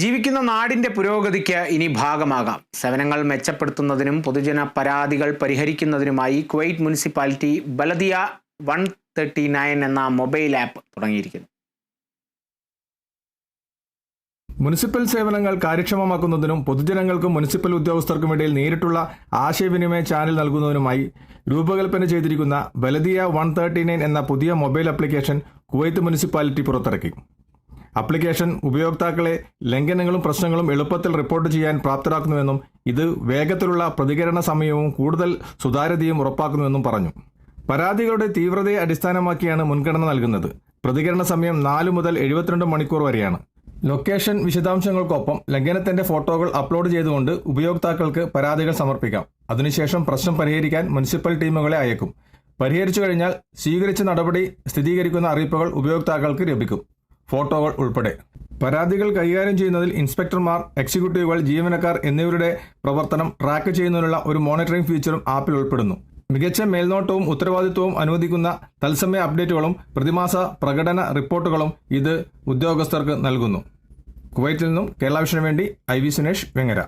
ജീവിക്കുന്ന നാടിന്റെ പുരോഗതിക്ക് ഇനി ഭാഗമാകാം. സേവനങ്ങൾ മെച്ചപ്പെടുത്തുന്നതിനും പൊതുജന പരാതികൾ പരിഹരിക്കുന്നതിനുമായി Kuwait municipality Baladiya one thirty nine എന്ന മൊബൈൽ ആപ്പ് തുടങ്ങിയിരിക്കുന്നു. മുനിസിപ്പൽ സേവനങ്ങൾ കാര്യക്ഷമമാക്കുന്നതിനും പൊതുജനങ്ങൾക്കും മുനിസിപ്പൽ ഉദ്യോഗസ്ഥർക്കും ഇടയിൽ നേരിട്ടുള്ള ആശയവിനിമയ ചാനൽ നൽകുന്നതിനുമായി രൂപകൽപ്പന ചെയ്തിരിക്കുന്ന ബലദിയ വൺ എന്ന പുതിയ മൊബൈൽ ആപ്ലിക്കേഷൻ കുവൈത്ത് മുനിസിപ്പാലിറ്റി പുറത്തിറക്കി. ആപ്ലിക്കേഷൻ ഉപയോക്താക്കളെ ലംഘനങ്ങളും പ്രശ്നങ്ങളും എളുപ്പത്തിൽ റിപ്പോർട്ട് ചെയ്യാൻ പ്രാപ്തരാക്കുന്നുവെന്നും ഇത് വേഗത്തിലുള്ള പ്രതികരണ സമയവും കൂടുതൽ സുതാര്യതയും ഉറപ്പാക്കുന്നുവെന്നും പറഞ്ഞു. പരാതികളുടെ തീവ്രതയെ അടിസ്ഥാനമാക്കിയാണ് മുൻഗണന നൽകുന്നത്. പ്രതികരണ സമയം നാല് മുതൽ എഴുപത്തിരണ്ട് മണിക്കൂർ വരെയാണ്. ലൊക്കേഷൻ വിശദാംശങ്ങൾക്കൊപ്പം ലംഘനത്തിന്റെ ഫോട്ടോകൾ അപ്ലോഡ് ചെയ്തുകൊണ്ട് ഉപയോക്താക്കൾക്ക് പരാതികൾ സമർപ്പിക്കാം. അതിനുശേഷം പ്രശ്നം പരിഹരിക്കാൻ മുനിസിപ്പൽ ടീമുകളെ അയക്കും. പരിഹരിച്ചു കഴിഞ്ഞാൽ സ്വീകരിച്ച നടപടി സ്ഥിരീകരിക്കുന്ന അറിയിപ്പുകൾ ഉപയോക്താക്കൾക്ക് ലഭിക്കും. ഫോട്ടോകൾ ഉൾപ്പെടെ. പരാതികൾ കൈകാര്യം ചെയ്യുന്നതിൽ ഇൻസ്പെക്ടർമാർ എക്സിക്യൂട്ടീവുകൾ ജീവനക്കാർ എന്നിവരുടെ പ്രവർത്തനം ട്രാക്ക് ചെയ്യുന്നതിനുള്ള ഒരു മോണിറ്ററിംഗ് ഫീച്ചറും ആപ്പിൽ ഉൾപ്പെടുന്നു. മികച്ച മേൽനോട്ടവും ഉത്തരവാദിത്വവും അനുവദിക്കുന്ന തത്സമയ അപ്ഡേറ്റുകളും പ്രതിമാസ പ്രകടന റിപ്പോർട്ടുകളും ഇത് ഉദ്യോഗസ്ഥർക്ക് നൽകുന്നു. കുവൈറ്റിൽ നിന്നും കേരള വേണ്ടി ഐ വി സുനേഷ് വെങ്ങര.